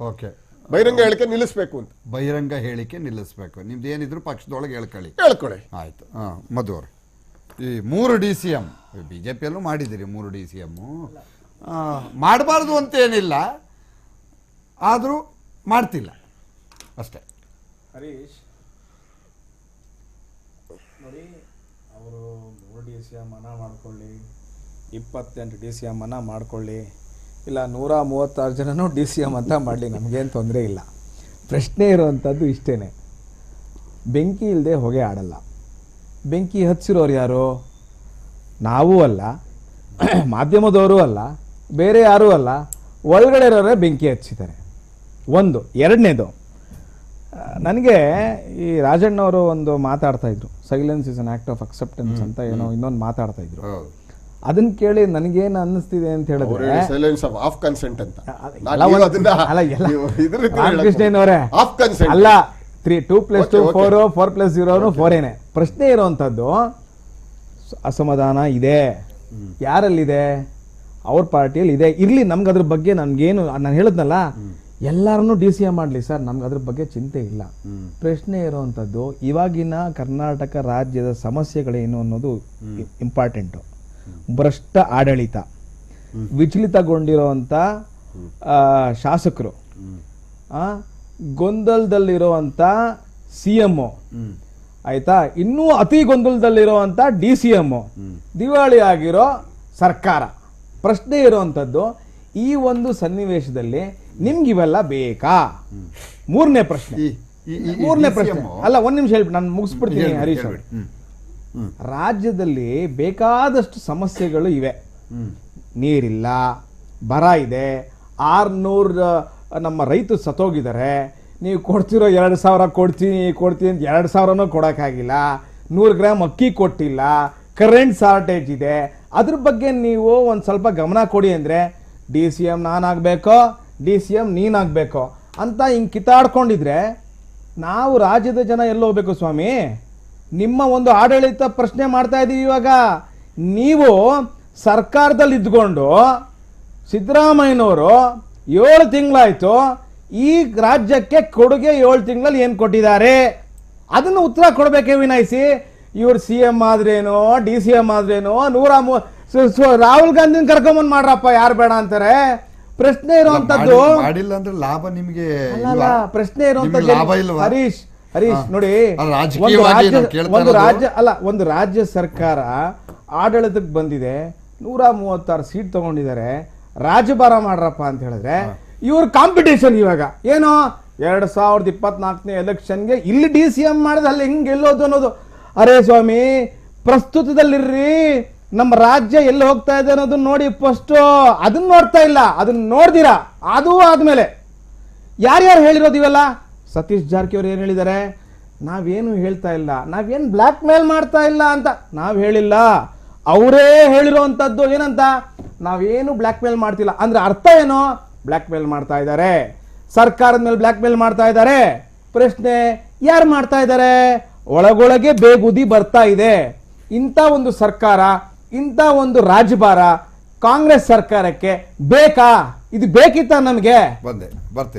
Okay ಬಹಿರಂಗ ಹೇಳಿಕೆ ನಿಲ್ಲಿಸ್ಬೇಕು ಅಂತ. ಬಹಿರಂಗ ಹೇಳಿಕೆ ನಿಲ್ಲಿಸಬೇಕು. ನಿಮ್ದು ಏನಿದ್ರು ಪಕ್ಷದೊಳಗೆ ಹೇಳ್ಕೊಳ್ಳಿ. ಹೇಳ್ಕೊಳ್ಳಿ. ಆಯ್ತು. ಹಾಂ ಮಧು ಅವ್ರೆ. ಈ ಮೂರು D C M B J ಪಿಯಲ್ಲೂ ಮಾಡಿದ್ದೀರಿ ಮೂರು ಡಿ ಸಿ ಎಮ್ಮು ಮಾಡಬಾರ್ದು ಅಂತ ಏನಿಲ್ಲ ಆದರೂ ಮಾಡ್ತಿಲ್ಲ. ಅಷ್ಟೇ. ಹರೀಶ್ ನೋಡಿ ಅವರು ಮೂರು ಡಿ ಸಿ ಎಂ ಮನ ಮಾಡ್ಕೊಳ್ಳಿ ಇಪ್ಪತ್ತೆಂಟು ಡಿ ಸಿ ಎಂ ಮನ ಮಾಡ್ಕೊಳ್ಳಿ. ಇಲ್ಲ ನೂರ ಮೂವತ್ತಾರು ಜನನೂ ಡಿ ಸಿ ಎಂ ಅಂತ ಮಾಡಲಿ ನಮಗೇನು ತೊಂದರೆ ಇಲ್ಲ. ಪ್ರಶ್ನೆ ಇರುವಂಥದ್ದು ಇಷ್ಟೇ ಬೆಂಕಿ ಇಲ್ಲದೆ ಹೊಗೆ ಆಡಲ್ಲ. ಬೆಂಕಿ ಹಚ್ಚಿರೋರು ಯಾರು? ನಾವೂ ಅಲ್ಲ. ಮಾಧ್ಯಮದವರು ಅಲ್ಲ. ಬೇರೆ ಯಾರೂ ಅಲ್ಲ. ಒಳಗಡೆ ಇರೋರೇ ಬೆಂಕಿ ಹಚ್ಚಿದ್ದಾರೆ. ಒಂದು ಎರಡನೇದು ನನಗೆ ಈ ರಾಜಣ್ಣವರು ಒಂದು ಮಾತಾಡ್ತಾ ಇದ್ರು. Silence is an act of acceptance ಅಂತ ಏನೋ ಇನ್ನೊಂದು ಮಾತಾಡ್ತಾ ಇದ್ರು. ಅದನ್ನ ಕೇಳಿ ನನಗೇನು ಅನ್ನಿಸ್ತಿದೆ ಅಂತ ಹೇಳಿದ್ರೆ ಸೈಲೆನ್ಸ್ ಆಫ್ ಆಫ್ ಕನ್ಸೆಂಟ್ ಅಂತ. ಹೇಳಕ್ ಆಫ್ ಕನ್ಸೆಂಟ್ ಅಲ್ಲ three two plus two. Four four plus zero four ಏನೇ. ಪ್ರಶ್ನೆ ಇರುವಂಥದ್ದು ಅಸಮಾಧಾನ ಇದೆ. ಯಾರಲ್ಲಿದೆ? ಅವ್ರ ಪಾರ್ಟಿಯಲ್ಲಿ ಇದೆ. ಇರ್ಲಿ ನಮ್ಗೆ ಅದ್ರ ಬಗ್ಗೆ ನನ್ಗೇನು ನಾನು ಹೇಳಿದ್ನಲ್ಲ ಎಲ್ಲರನ್ನೂ ಡಿ ಸಿ ಎ ಮಾಡಲಿ ಸರ್ ನಮ್ಗೆ ಅದ್ರ ಬಗ್ಗೆ ಚಿಂತೆ ಇಲ್ಲ. ಪ್ರಶ್ನೆ ಇರುವಂಥದ್ದು ಇವಾಗಿನ ಕರ್ನಾಟಕ ರಾಜ್ಯದ ಸಮಸ್ಯೆಗಳೇನು ಅನ್ನೋದು ಇಂಪಾರ್ಟೆಂಟು ಭ್ರಷ್ಟ ಆಡಳಿತ. ವಿಚಲಿತಗೊಂಡಿರುವಂಥ ಶಾಸಕರು. ಆ, ಗೊಂದಲದಲ್ಲಿರುವಂಥ ಸಿ ಎಮ್ಮು ಆಯ್ತಾ? ಇನ್ನೂ ಅತಿ ಗೊಂದಲದಲ್ಲಿರುವಂಥ ಡಿ ಸಿ ಎಮ್ಮು ದಿವಾಳಿ ಆಗಿರೋ ಸರ್ಕಾರ. ಪ್ರಶ್ನೆ ಇರುವಂಥದ್ದು ಈ ಒಂದು ಸನ್ನಿವೇಶದಲ್ಲಿ ನಿಮ್ಗಿವೆಲ್ಲ ಬೇಕಾ? ಮೂರನೇ ಪ್ರಶ್ನೆ. ಮೂರನೇ ಪ್ರಶ್ನೆ. ಅಲ್ಲ ಒಂದ್ ನಿಮಿಷ ಹೇಳ್ಬಿಟ್ಟು ನಾನು ಮುಗಿಸ್ಬಿಡ್ತೀನಿ ಹರೀಶ್. ರಾಜ್ಯದಲ್ಲಿ ಬೇಕಾದಷ್ಟು ಸಮಸ್ಯೆಗಳು ಇವೆ. ನೀರಿಲ್ಲ ಬರ ಇದೆ ಆರ್ನೂರು ನಮ್ಮ ರೈತರು ಸತ್ತೋಗಿದ್ದಾರೆ. ನೀವು ಕೊಡ್ತಿರೋ ಎರಡು ಸಾವಿರ ಕೊಡ್ತೀನಿ ಕೊಡ್ತೀನಿ ಅಂತ ಎರಡು ಸಾವಿರನೂ ಕೊಡೋಕ್ಕಾಗಿಲ್ಲ. ನೂರು ಗ್ರಾಮ್ ಅಕ್ಕಿ ಕೊಟ್ಟಿಲ್ಲ ಕರೆಂಟ್ ಶಾರ್ಟೇಜ್ ಇದೆ. ಅದ್ರ ಬಗ್ಗೆ ನೀವು ಒಂದು ಸ್ವಲ್ಪ ಗಮನ ಕೊಡಿ ಅಂದರೆ ಡಿ ಸಿ ಎಂ ನಾನಾಗಬೇಕೋ ಡಿ ಸಿ ಎಂ ನೀನಾಗಬೇಕೋ ಅಂತ ಹಿಂಗೆ ಕಿತ್ತಾಡ್ಕೊಂಡಿದ್ರೆ ನಾವು ರಾಜ್ಯದ ಜನ ಎಲ್ಲೋಗ್ಬೇಕು ಸ್ವಾಮಿ? ನಿಮ್ಮ ಒಂದು ಆಡಳಿತ ಪ್ರಶ್ನೆ ಮಾಡ್ತಾ ಇದ್ದೀವಿ ಇವಾಗ. ನೀವು ಸರ್ಕಾರದಲ್ಲಿ ಇದ್ಕೊಂಡು ಸಿದ್ದರಾಮಯ್ಯನವರು ಏಳು ತಿಂಗಳಾಯಿತು ಈ ರಾಜ್ಯಕ್ಕೆ ಕೊಡುಗೆ ಏಳು ತಿಂಗಳಲ್ಲಿ ಏನು ಕೊಟ್ಟಿದ್ದಾರೆ? ಅದನ್ನು ಉತ್ತರ ಕೊಡಬೇಕೇ ವಿನಾಯಿಸಿ. ಇವ್ರು ಸಿ ಎಂ ಆದ್ರೇನೋ ಡಿ ಸಿ ಎಂ ಆದ್ರೇನೋ ನೂರ ಮೂ ರಾಹುಲ್ ಗಾಂಧಿನ ಕರ್ಕೊಂಬಂದ್ ಮಾಡ್ರಪ್ಪ ಯಾರು ಬೇಡ ಅಂತಾರೆ? ಪ್ರಶ್ನೆ ಇರುವಂತದ್ದು ಮಾಡಿಲ್ಲ ಅಂದ್ರೆ ಲಾಭ ನಿಮಗೆ ಪ್ರಶ್ನೆ ಇರುವಂತದ್ದು ಇಲ್ವಾ? ಹರೀಶ್. ಹರೀಶ್ ನೋಡಿ ಒಂದು ರಾಜ್ಯ ಒಂದು ರಾಜ್ಯ ಅಲ್ಲ ಒಂದು ರಾಜ್ಯ ಸರ್ಕಾರ ಆಡಳಿತಕ್ಕೆ ಬಂದಿದೆ ನೂರ ಮೂವತ್ತಾರು ಸೀಟ್ ತಗೊಂಡಿದ್ದಾರೆ ರಾಜಭಾರ ಮಾಡ್ರಪ್ಪ ಅಂತ ಹೇಳಿದ್ರೆ ಇವ್ರ ಕಾಂಪಿಟೇಷನ್ ಇವಾಗ. ಏನು ಎರಡ್ ಸಾವಿರದ ಇಪ್ಪತ್ನಾಲ್ಕನೇ ಎಲೆಕ್ಷನ್ಗೆ ಇಲ್ಲಿ ಡಿ ಸಿ ಎಂ ಮಾಡಿದ ಅಲ್ಲಿ ಹೆಂಗ್ ಗೆಲ್ಲೋದು ಅನ್ನೋದು. ಅರೇ ಸ್ವಾಮಿ ಪ್ರಸ್ತುತದಲ್ಲಿರ್ರಿ ನಮ್ಮ ರಾಜ್ಯ ಎಲ್ಲಿ ಹೋಗ್ತಾ ಇದೆ ಅನ್ನೋದನ್ನ ನೋಡಿ ಫಸ್ಟ್ ಅದನ್ನ ನೋಡ್ತಾ ಇಲ್ಲ ಅದನ್ನ ನೋಡ್ದಿರಾ? ಅದು ಆದ್ಮೇಲೆ. ಯಾರ್ಯಾರು ಹೇಳಿರೋದು ಇವೆಲ್ಲ? ಸತೀಶ್ ಜಾರಕಿಹೊಳಿ ಏನು ಹೇಳಿದ್ದಾರೆ? ನಾವೇನು ಹೇಳ್ತಾ ಇಲ್ಲ. ನಾವೇನು ಬ್ಲ್ಯಾಕ್ ಮೇಲ್ ಮಾಡ್ತಾ ಇಲ್ಲ ಅಂತ ನಾವು ಹೇಳಿಲ್ಲ. ಅವರೇ ಹೇಳಿರುವಂಥದ್ದು ಏನಂತ? ನಾವೇನು ಬ್ಲ್ಯಾಕ್ ಮೇಲ್ ಮಾಡ್ತಿಲ್ಲ. ಅಂದರೆ ಅರ್ಥ ಏನು? ಬ್ಲ್ಯಾಕ್ ಮೇಲ್ ಮಾಡ್ತಾ ಇದ್ದಾರೆ. ಸರ್ಕಾರದ ಮೇಲೆ ಬ್ಲ್ಯಾಕ್ ಮೇಲ್ ಮಾಡ್ತಾ ಇದ್ದಾರೆ. ಪ್ರಶ್ನೆ, ಯಾರು ಮಾಡ್ತಾ ಇದ್ದಾರೆ? ಒಳಗೊಳಗೆ ಬೇಗುದಿ ಬರ್ತಾ ಇದೆ. ಇಂಥ ಒಂದು ಸರ್ಕಾರ, ಇಂಥ ಒಂದು ರಾಜಭಾರ ಕಾಂಗ್ರೆಸ್ ಸರ್ಕಾರಕ್ಕೆ ಬೇಕಾ? ಇದು ಬೇಕಿತ್ತ ನಮಗೆ? ಬಂದೆ, ಬರ್ತೀನಿ.